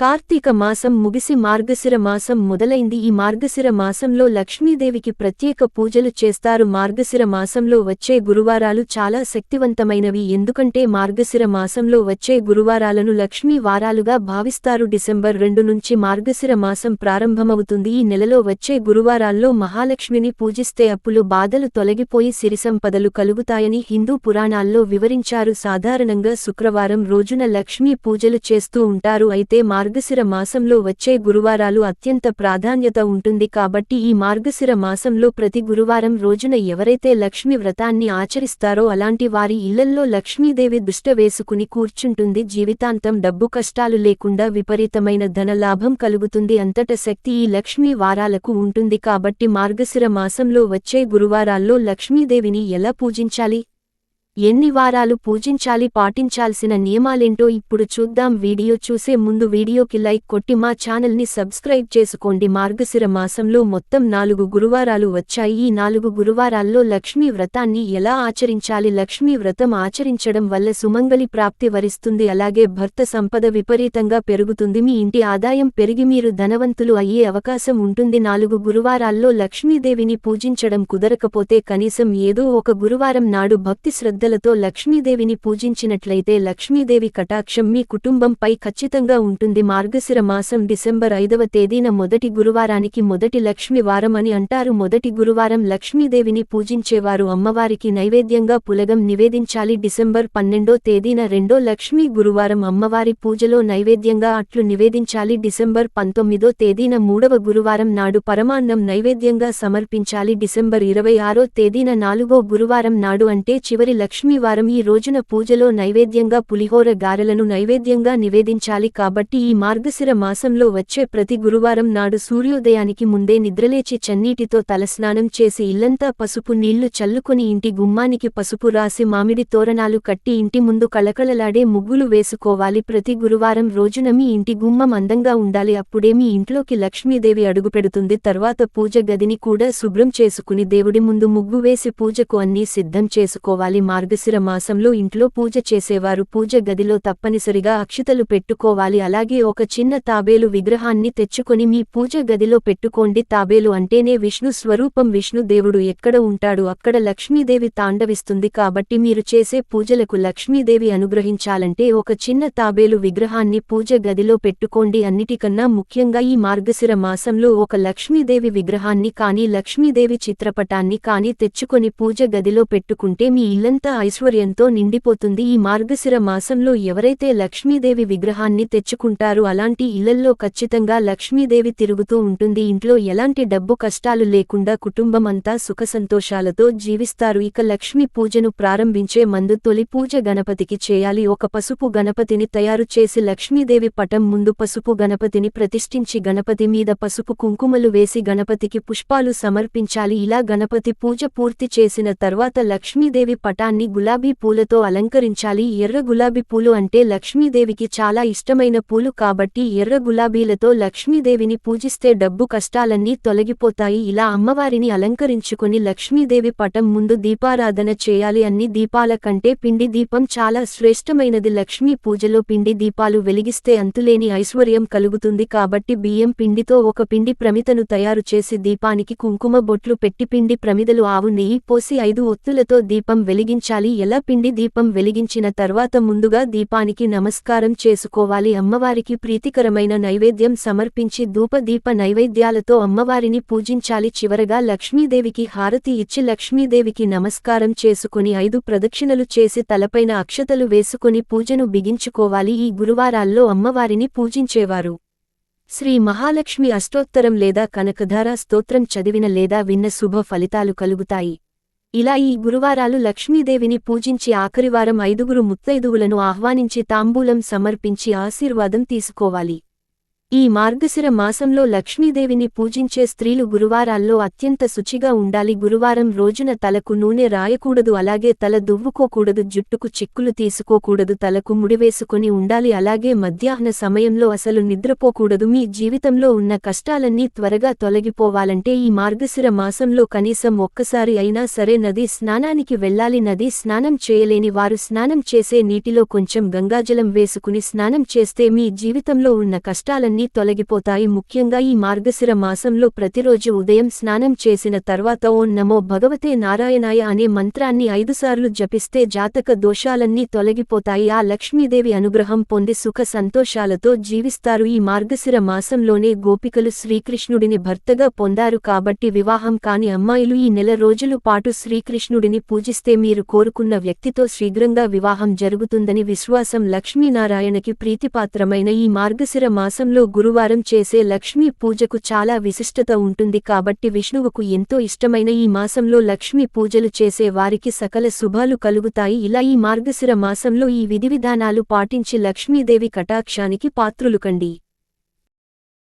కార్తీక మాసం ముగిసి మార్గశిర మాసం మొదలైంది. ఈ మార్గశిర మాసంలో లక్ష్మీదేవికి ప్రత్యేక పూజలు చేస్తారు. మార్గశిర మాసంలో వచ్చే గురువారాలు చాలా శక్తివంతమైనవి. ఎందుకంటే మార్గశిర మాసంలో వచ్చే గురువారాలను లక్ష్మీ వారాలుగా భావిస్తారు. డిసెంబర్ రెండు నుంచి మార్గశిర మాసం ప్రారంభమవుతుంది. ఈ నెలలో వచ్చే గురువారాల్లో మహాలక్ష్మిని పూజిస్తే అప్పులు బాధలు తొలగిపోయి సిరిసంపదలు కలుగుతాయని హిందూ పురాణాల్లో వివరించారు. సాధారణంగా శుక్రవారం రోజున లక్ష్మీ పూజలు చేస్తూ ఉంటారు. అయితే మార్గశిర మాసంలో వచ్చే గురువారాలు అత్యంత ప్రాధాన్యత ఉంటుంది కాబట్టి ఈ మార్గశిర మాసంలో ప్రతి గురువారం రోజున ఎవరైతే లక్ష్మి వ్రతాన్ని ఆచరిస్తారో అలాంటి వారి ఇళ్ళల్లో లక్ష్మీదేవి దుష్ట వేసుకుని కూర్చుంటుంది. జీవితాంతం డబ్బు కష్టాలు లేకుండా విపరీతమైన ధనలాభం కలుగుతుంది. అంతట శక్తి ఈ లక్ష్మీ వారాలకు ఉంటుంది కాబట్టి మార్గశిర మాసంలో వచ్చే గురువారాల్లో లక్ష్మీదేవిని ఎలా పూజించాలి? ఎన్ని వారాలు పూజించాలి పాటించాల్సిన నియమాలేంటో ఇప్పుడు చూద్దాం. వీడియో చూసే ముందు వీడియోకి లైక్ కొట్టి మా ఛానల్ని సబ్స్క్రైబ్ చేసుకోండి. మార్గశిర మాసంలో మొత్తం నాలుగు గురువారాలు వచ్చాయి. ఈ నాలుగు గురువారాల్లో లక్ష్మీ వ్రతాన్ని ఎలా ఆచరించాలి? లక్ష్మీ వ్రతం ఆచరించడం వల్ల సుమంగళి ప్రాప్తి వరిస్తుంది. అలాగే భర్త సంపద విపరీతంగా పెరుగుతుంది. మీ ఇంటి ఆదాయం పెరిగి మీరు ధనవంతులు అయ్యే అవకాశం ఉంటుంది. నాలుగు గురువారాల్లో లక్ష్మీదేవిని పూజించడం కుదరకపోతే కనీసం ఏదో ఒక గురువారం నాడు భక్తి శ్రద్ధలతో లక్ష్మీదేవిని పూజించినట్లయితే లక్ష్మీదేవి కటాక్షం మీ కుటుంబంపై ఖచ్చితంగా ఉంటుంది. మార్గశిర మాసం డిసెంబర్ ఐదవ తేదీన మొదటి గురువారానికి మొదటి లక్ష్మి వారం అని అంటారు. మొదటి గురువారం లక్ష్మీదేవిని పూజించేవారు అమ్మవారికి నైవేద్యంగా పులగం నివేదించాలి. డిసెంబర్ పన్నెండో తేదీన రెండో లక్ష్మీ గురువారం అమ్మవారి పూజలో నైవేద్యంగా అట్లు నివేదించాలి. డిసెంబర్ పంతొమ్మిదో తేదీన మూడవ గురువారం నాడు పరమాన్నం నైవేద్యంగా సమర్పించాలి. డిసెంబర్ ఇరవై ఆరో తేదీన నాలుగో గురువారం నాడు అంటే చివరి లక్ష్మీవారం ఈ రోజున పూజలో నైవేద్యంగా పులిహోర గారెలను నైవేద్యంగా నివేదించాలి కాబట్టి ఈ మార్గశిర మాసంలో వచ్చే ప్రతి గురువారం నాడు సూర్యోదయానికి ముందే నిద్రలేచి చన్నీటితో తలస్నానం చేసి ఇల్లంతా పసుపు నీళ్ళు చల్లుకొని ఇంటి గుమ్మానికి పసుపు రాసి మామిడి తోరణాలు కట్టి ఇంటి ముందు కళకళలాడే ముగ్గులు వేసుకోవాలి. ప్రతి గురువారం రోజున మీ ఇంటి గుమ్మం అందంగా ఉండాలి. అప్పుడే మీ ఇంట్లోకి లక్ష్మీదేవి అడుగుపెడుతుంది. తర్వాత పూజ గదిని కూడా శుభ్రం చేసుకుని దేవుడి ముందు ముగ్గు వేసి పూజకు అన్నీ సిద్ధం చేసుకోవాలి. మార్గశిర మాసంలో ఇంట్లో పూజ చేసేవారు. పూజ గదిలో తప్పనిసరిగా అక్షితలు పెట్టుకోవాలి. అలాగే ఒక చిన్న తాబేలు విగ్రహాన్ని తెచ్చుకొని మీ పూజ గదిలో పెట్టుకోండి. తాబేలు అంటేనే విష్ణు స్వరూపం. విష్ణు దేవుడు ఎక్కడ ఉంటాడు? అక్కడ లక్ష్మీదేవి తాండవిస్తుంది. కాబట్టి మీరు చేసే పూజలకు లక్ష్మీదేవి అనుగ్రహించాలంటే ఒక చిన్న తాబేలు విగ్రహాన్ని పూజ గదిలో పెట్టుకోండి. అన్నిటికన్నా ముఖ్యంగా ఈ మార్గశిర మాసంలో ఒక లక్ష్మీదేవి విగ్రహాన్ని కానీ లక్ష్మీదేవి చిత్రపటాన్ని కానీ తెచ్చుకొని పూజ గదిలో పెట్టుకుంటే మీ ఇల్లంతా ఐశ్వర్యంతో నిండిపోతుంది. ఈ మార్గశిర మాసంలో ఎవరైతే లక్ష్మీదేవి విగ్రహాన్ని తెచ్చుకుంటారో అలాంటి ఇళ్ళల్లో ఖచ్చితంగా లక్ష్మీదేవి తిరుగుతూ ఉంటుంది. ఇంట్లో ఎలాంటి డబ్బు కష్టాలు లేకుండా కుటుంబం అంతా సుఖసంతోషాలతో జీవిస్తారు. ఇక లక్ష్మీ పూజను ప్రారంభించే మందు తొలి పూజ గణపతికి చేయాలి. ఒక పసుపు గణపతిని తయారు చేసి లక్ష్మీదేవి పటం ముందు పసుపు గణపతిని ప్రతిష్ఠించి గణపతి మీద పసుపు కుంకుమలు వేసి గణపతికి పుష్పాలు సమర్పించాలి. ఇలా గణపతి పూజ పూర్తి చేసిన తర్వాత లక్ష్మీదేవి పటాన్ని గులాబీ పూలతో అలంకరించాలి. ఎర్ర గులాబీ పూలు అంటే లక్ష్మీదేవికి చాలా ఇష్టమైన పూలు కాబట్టి ఎర్ర గులాబీలతో లక్ష్మీదేవిని పూజిస్తే డబ్బు కష్టాలన్నీ తొలగిపోతాయి. ఇలా అమ్మవారిని అలంకరించుకుని లక్ష్మీదేవి పటం ముందు దీపారాధన చేయాలి అన్ని దీపాల కంటే పిండి దీపం చాలా శ్రేష్టమైనది. లక్ష్మీ పూజలో పిండి దీపాలు వెలిగిస్తే అంతులేని ఐశ్వర్యం కలుగుతుంది కాబట్టి బియ్యం పిండితో ఒక పిండి ప్రమితను తయారు చేసి దీపానికి కుంకుమ బొట్లు పెట్టి పిండి ప్రమిదలు ఆవు నెయ్యి పోసి ఐదు ఒత్తులతో దీపం వెలిగించాలి ఎలా పిండి దీపం వెలిగించిన తర్వాత ముందుగా దీపానికి నమస్కారం చేసుకోవాలి. అమ్మవారికి ప్రీతికరమైన నైవేద్యం సమర్పించి ధూప దీప నైవేద్యాలతో అమ్మవారిని పూజించాలి. చివరగా లక్ష్మీదేవికి హారతి ఇచ్చి లక్ష్మీదేవికి నమస్కారం చేసుకుని ఐదు ప్రదక్షిణలు చేసి తలపైన అక్షతలు వేసుకుని పూజను బిగించుకోవాలి. ఈ గురువారాల్లో అమ్మవారిని పూజించేవారు. శ్రీ మహాలక్ష్మి అష్టోత్తరం లేదా కనకధార స్తోత్రం చదివిన లేదా విన్న శుభ ఫలితాలు కలుగుతాయి. ఇలా ఈ గురువారాలు లక్ష్మీదేవిని పూజించి ఆఖరివారం ఐదుగురు ముత్తైదువులను ఆహ్వానించి తాంబూలం సమర్పించి ఆశీర్వాదం తీసుకోవాలి. ఈ మార్గశిర మాసంలో లక్ష్మీదేవిని పూజించే స్త్రీలు గురువారాల్లో అత్యంత శుచిగా ఉండాలి. గురువారం రోజున తలకు నూనె రాయకూడదు అలాగే తల దువ్వుకోకూడదు జుట్టుకు చిక్కులు తీసుకోకూడదు తలకు ముడివేసుకొని ఉండాలి అలాగే మధ్యాహ్న సమయంలో అసలు నిద్రపోకూడదు. మీ జీవితంలో ఉన్న కష్టాలన్నీ త్వరగా తొలగిపోవాలంటే ఈ మార్గశిర మాసంలో కనీసం ఒక్కసారి అయినా సరే నది స్నానానికి వెళ్ళాలి. నది స్నానం చేయలేని వారు స్నానం చేసే నీటిలో కొంచెం గంగాజలం వేసుకుని స్నానం చేస్తే మీ జీవితంలో ఉన్న కష్టాలన్నీ తొలగిపోతాయి. ముఖ్యంగా ఈ మార్గశిర మాసంలో ప్రతిరోజు ఉదయం స్నానం చేసిన తర్వాత ఓం నమో భగవతే నారాయణాయ అనే మంత్రాన్ని ఐదుసార్లు జపిస్తే జాతక దోషాలన్నీ తొలగిపోతాయి. ఆ లక్ష్మీదేవి అనుగ్రహం పొంది సుఖ సంతోషాలతో జీవిస్తారు. ఈ మార్గశిర మాసంలోనే గోపికలు శ్రీకృష్ణుడిని భర్తగా పొందారు కాబట్టి వివాహం కాని అమ్మాయిలు ఈ నెల రోజులు పాటు శ్రీకృష్ణుడిని పూజిస్తే మీరు కోరుకున్న వ్యక్తితో శీఘ్రంగా వివాహం జరుగుతుందని విశ్వాసం లక్ష్మీనారాయణకి ప్రీతిపాత్రమైన ఈ మార్గశిర మాసంలో గురువారం చేసే లక్ష్మీ పూజకు చాలా విశిష్టత ఉంటుంది కాబట్టి విష్ణువుకు ఎంతో ఇష్టమైన ఈ మాసంలో లక్ష్మీ పూజలు చేసే వారికి సకల శుభాలు కలుగుతాయి. ఇలా ఈ మార్గశిర మాసంలో ఈ విధివిధానాలు పాటించి లక్ష్మీదేవి కటాక్షానికి పాత్రులుకండి.